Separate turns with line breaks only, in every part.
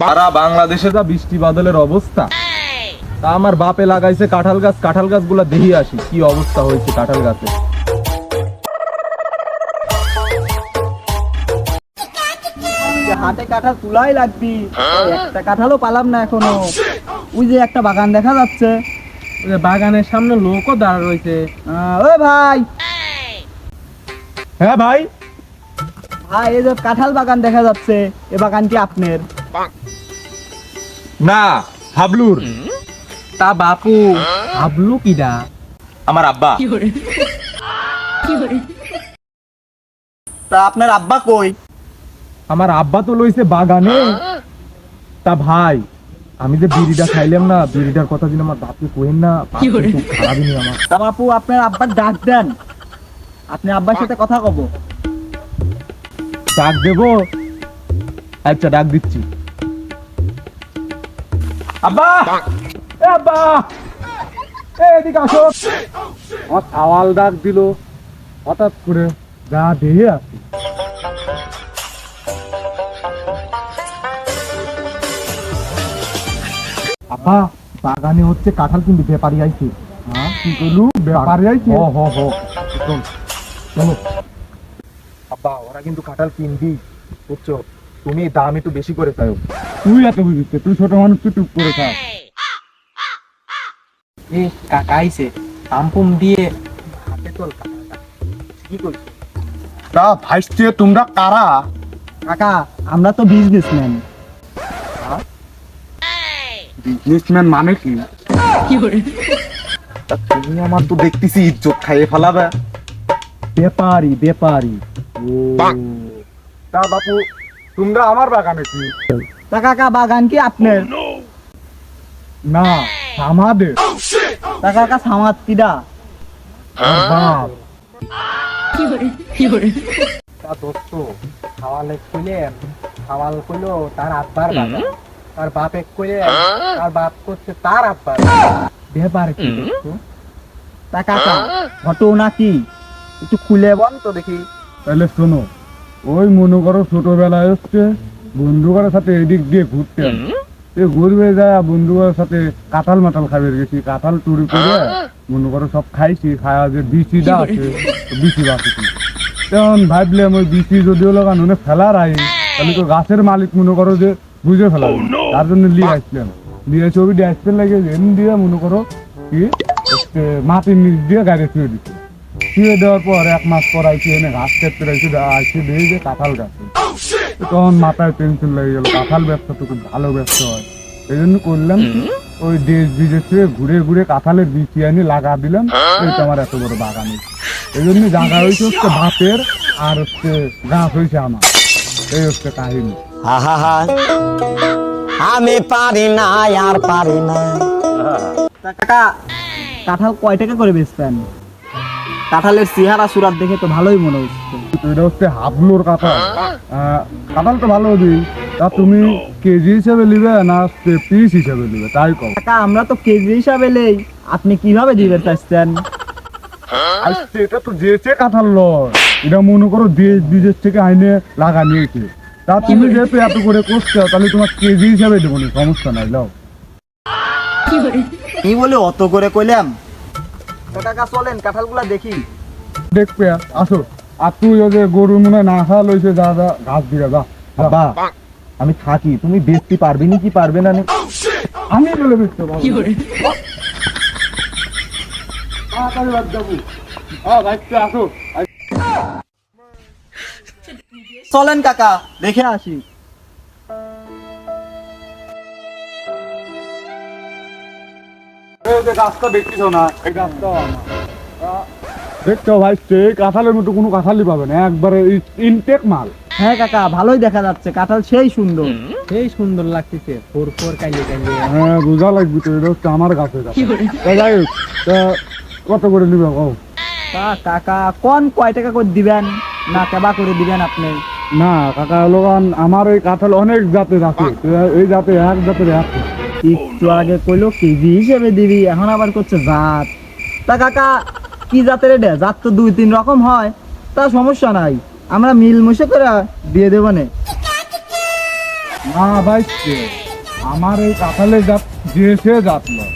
সারা বাংলাদেশে যা বৃষ্টি বাদলের অবস্থা তা আমার বাপে লাগাইছে কাঁঠাল গাছ। কাঁঠাল গাছগুলা দেখি আসি কি অবস্থা হয়েছে কাঁঠাল গাছে।
হাতে কাঁঠাল তুলাই লাগবি একটা কাঁঠালও পালাম না এখনও। ওই যে একটা বাগান দেখা যাচ্ছে।
বাগানের সামনে লোকও দাঁড়া রয়েছে।
ও ভাই।
হ্যাঁ ভাই?
ভাই এই যে কাঁঠাল বাগান দেখা যাচ্ছে এ বাগান কি আপনার।
না হাবলুর।
তা বাপু
হাবলু কিডা আমার আব্বা।
তা আপনার আব্বা কই?
আমার আব্বা তো লইছে বাগানে। তা ভাই আমি যে বিড়িটা খাইলাম না বিড়িটার কথা দিন আমার বাপকে কইেন না খারাপই নি আমার।
তা বাপু আপনার আব্বার ডাক দেন। আপনি আব্বার সাথে কথা কব।
ডাক দেবো? আচ্ছা ডাক দিচ্ছি। আব্বা! আব্বা! এ এদিকে আসো। আমার সাওয়াল ডাক দিল। হঠাৎ করে যা দেহে আসি। আব্বা বাগানে হচ্ছে কাঁঠাল কিন্তু ব্যাপারি আইছে। হ্যাঁ? কি কইলু ব্যাপারি আইছে? হ হ হ। চলো। আব্বা ওরা কিন্তু কাঁঠাল কিনবি বুঝছ? তুমি দাম একটু বেশি করে চাও তুই এত বুঝিস তুই ছোট মানুষ তুই টুক করে খা
এ কাকা আইছে পাম্পুম দিয়ে হাতে তোল। কি করছ
তা ভাইস্তে তোমরা কারা?
কাকা আমরা তো বিজনেসম্যান
বিজনেসম্যান মানে কি? কি তা তুমি আমার তো দেখতেছি ইজ্জত খাইয়ে ফেলাবে। ব্যাপারি ব্যাপারি ও তা বাপু তোমরা আমার বাগানে কি?
তা কাকা বাগান কি আপনার?
না আমাদের।
তা কাকা সামাদ কিডা?
বাপ। তা দোস্ত খাওয়ালে কইলেন খাওয়াল কইলো তার আব্বার বাবা। তার বাপে কইলে তার বাপ করছে তার আব্বার। ব্যাপার কি দোস্ত?
তা কাকা ঘটনা কি? একটু খুলে বল তো দেখি।
তাহলে শোনো ওই মনে করো ছোটবেলায় হচ্ছে বন্ধুদের সাথে এদিক দিয়ে ঘুরতে এ ঘুরবে যায় বন্ধুদের সাথে কাঁঠাল মাতাল খাবে গেছি কাঁঠাল চুরি করে মনে করো সব খাইছি খাওয়া যে বিচিটা আছে তো বিচি বাকি তখন ভাবলাম ওই বিচি যদি হলো কারণে ফেলার আই তাহলে তো গাছের মালিক মনে করো যে বুঝে ফেলাবে। তার জন্য লিয়ে আসলাম। লিয়ে ছবিটা আসতে লাগে এমনি দিয়ে মনে করো কি মাটির নিচ দিয়ে গাড়ি ছুঁয়ে দিচ্ছে। শুয়ে দেওয়ার পর এক মাস পর আইসি এনে ঘাস খেতে রাখছি আইসি দেখি যে কাঁঠাল গাছ। তখন মাথায় টেনশন লেগে গেল কাঁঠাল ব্যবসা তো খুব ভালো ব্যবসা হয়। এই জন্য করলাম কি, ওই দেশ বিদেশে ঘুরে ঘুরে কাঁঠালের বিচি আনি লাগা দিলাম এই তো আমার এত বড় বাগান হয়েছে। এই জন্য জায়গা হয়েছে হচ্ছে ভাতের আর হচ্ছে গাছ হয়েছে আমার। এই হচ্ছে কাহিনী।
আমি পারি না আর পারি না।
কাকা কাঁঠাল কয় টাকা করে বেচতেন কাঁঠালের চেহারা সুরাত দেখে তো ভালোই মনে হচ্ছে।
এটা হচ্ছে হাবলুর কাঁঠাল। আহ, কাঁঠাল তো ভালো দিই তা তুমি কেজি হিসাবে নিবে না পিস হিসাবে নিবে? তাই কম
কাকা আমরা তো কেজি হিসাবে নেই। আপনি কীভাবে দিবেন চাচ্ছেন?
আসছে এটা তো যেছে কাঁঠাল লয় এটা মনে করো দেশ বিদেশ থেকে আইনে লাগা নিয়েছে। তা তুমি যেহেতু এত করে করছ তাহলে তোমার কেজি হিসাবে দেবো না সমস্যা নাই লাও।
কি বলে অত করে কইলাম? কাকা চলেন কাঁঠালগুলা দেখি।
দেখবে আসো। আর তুই ওই যে গরু মনে না খাওয়া লইছে যা যা ঘাস দিয়ে যা। বাবা আমি থাকি তুমি বেচতে পারবে নি কি পারবে না আমি বলে বেচতে পারব। তাড়াতাড়ি বাদ যাব ও ভাইতে আসো।
চলেন কাকা দেখে আসি।
যে গাছটা দেখছিস না এই গাছটা দেখছ ভাই কাঁঠালের মতো কোনো কাঁঠালই পাবে না একবারে ইনটেক মাল।
হ্যাঁ কাকা ভালোই দেখা যাচ্ছে কাঁঠাল সেই সুন্দর।
সেই সুন্দর লাগতেছে ফোর ফোর কাইলে কাইলে। হ্যাঁ বোঝা লাগবে তো এটা হচ্ছে আমার যাই হোক কত করে নিবে কও
তা কাকা কোন কয় টাকা করে দিবেন? না কেবা করে দিবেন আপনি?
না কাকা লোকান আমার এই কাঁঠাল অনেক জাতের আছে। এই জাতে এক জাতের এক।
একটু আগে কইলো কেজি হিসেবে দিবি এখন আবার করছে জাত। তা কাকা কি জাতের এটা? জাত তো দুই তিন রকম হয় তা সমস্যা নাই। আমরা মিল মুশে করে দিয়ে দেবো নে।
না ভাই আমার এই কাঁঠালে জাত যে সে জাত নয়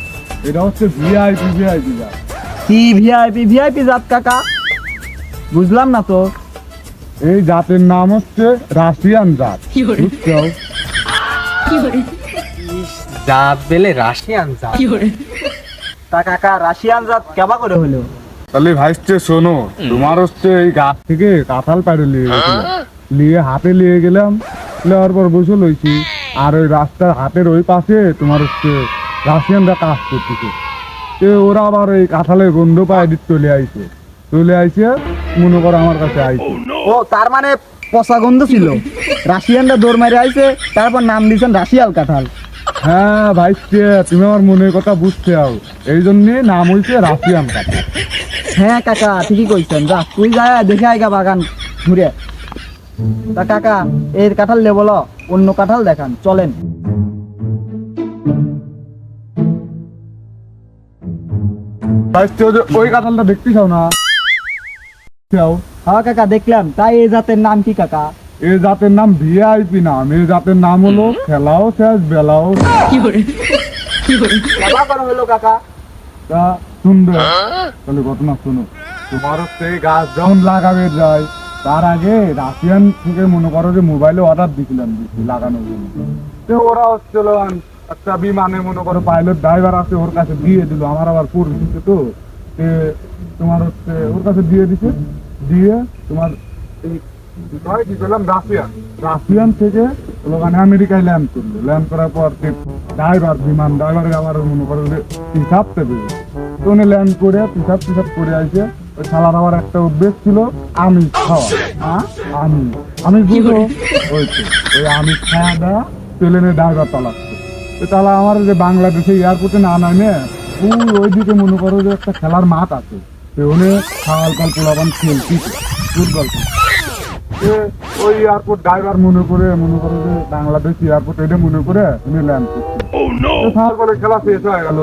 এটা হচ্ছে ভিআইপি ভিআইপি জাত।
কি ভিআইপি? ভিআইপি জাত কাকা। বুঝলাম না তো।
এই জাতের নাম হচ্ছে রাশিয়ান জাত। বুঝছ?
জাত বেলে রাশিয়ান জাত।
তা কাকা রাশিয়ান জাত কেবা করে হলো?
তাহলে ভাইস্টে শোনো তোমার হচ্ছে এই গাছ থেকে কাঁঠাল পাড়ে নিয়ে গেছিলাম। নিয়ে হাতে নিয়ে গেলাম নেওয়ার পর বসে লইছি আর ওই রাস্তার হাতের ওই পাশে তোমার হচ্ছে রাশিয়ানরা কাজ করতেছে। তো ওরা আবার ওই কাঁঠালের গন্ধ পায়ে দিতে চলে আইছে। চলে আইছে মনে করো আমার কাছে আইছে।
ও তার মানে পচা গন্ধ ছিল। রাশিয়ানরা দৌড় মারে আইছে তারপর নাম দিয়েছেন রাশিয়াল কাঁঠাল।
হ্যাঁ ভাই তুমি আমার মনের কথা বুঝতে হও এই জন্য নাম হইছে রাশিয়ান কাঁঠাল
হ্যাঁ কাকা ঠিকই কইছেন। যা তুই যা দেখে আইগা বাগান ঘুরে। তা কাকা এর কাঁঠাল লে বলো অন্য কাঁঠাল দেখান চলেন।
ওই কাঁঠালটা দেখতে চাও না?
হ্যাঁ কাকা দেখলাম। তাই এই জাতের নাম কি কাকা?
এই জাতের নাম ভিআইপি নাম। এই জাতের নাম হলো খেলাও শেষ বেলাও।
কেবা করে হলো কাকা।
তা শুনবে। তাহলে ঘটনা শোনো। তোমার হচ্ছে গাছ যখন লাগাবে যায় তার আগে রাশিয়ান থেকে মনে করো যে মোবাইলে অর্ডার দিছিলাম দিচ্ছি লাগানোর জন্য। তো ওরা হচ্ছিল একটা বিমানে মনে করো পাইলট ড্রাইভার আছে ওর কাছে দিয়ে দিল। আমার আবার তো। তে তোমার হচ্ছে ওর কাছে দিয়ে দিছে। দিয়ে তোমার রাশিয়ান রাশিয়ান থেকে ওখানে আমেরিকায় ল্যান্ড করল। ল্যান্ড করার পর ড্রাইভার বিমান ড্রাইভারের আমার মনে করো পিসাব পেবে। তো উনি ল্যান্ড করে পিসাব পিসাব করে আসে ওই শালার আবার একটা অভ্যেস ছিল আমি খাওয়া। হ্যাঁ? আমি আমি বুঝো ওই ওই আমি খাওয়া দেওয়া প্লেনে ড্রাইভার চালাচ্ছে। তো তাহলে আমার যে বাংলাদেশে এয়ারপোর্টে না নামে ওই ওইদিকে মনে করো যে একটা খেলার মাঠ আছে। তো উনি খাওয়াল কাল পোলাবান খেলছি। ফুটবল খেলছে। যে ওই এয়ারপোর্ট ড্রাইভার মনে করে মনে করে যে বাংলাদেশ এয়ারপোর্ট এটা মনে করে উনি ল্যান্ড করছে। তারপরে খেলা শেষ হয়ে গেল।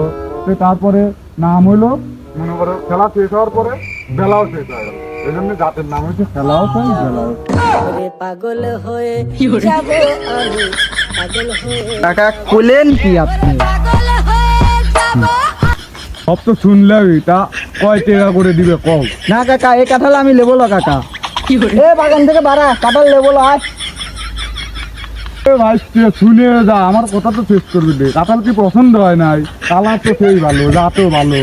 তো তারপরে নাম হইল মনে করো খেলা শেষ হওয়ার পরে বেলাও শেষ হয়ে গেল। এই জন্য জাতের নাম হচ্ছে খেলাও শেষ বেলাও।
পাগল হয়ে যাব আমি পাগল হয়ে
কি আপনি?
সব তো শুনলেই তা কয় টাকা করে দিবে কও।
না কাকা এই কাঁঠাল আমি লেবো না কাকা। এ বাগান থেকে বাড়া কাটার লেবল আয়
ভাই শুনে যা আমার কথা তো শেষ করবি কাঁঠাল কি পছন্দ হয় নাই? কালার তো সেই ভালো জাতও ভালো।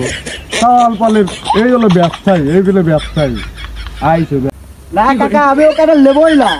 কাল পালের এই হলো ব্যবসায়ী এইগুলো ব্যবসায়ী। আইসে
না কাকা আমি ওখানে কাঁঠাল না।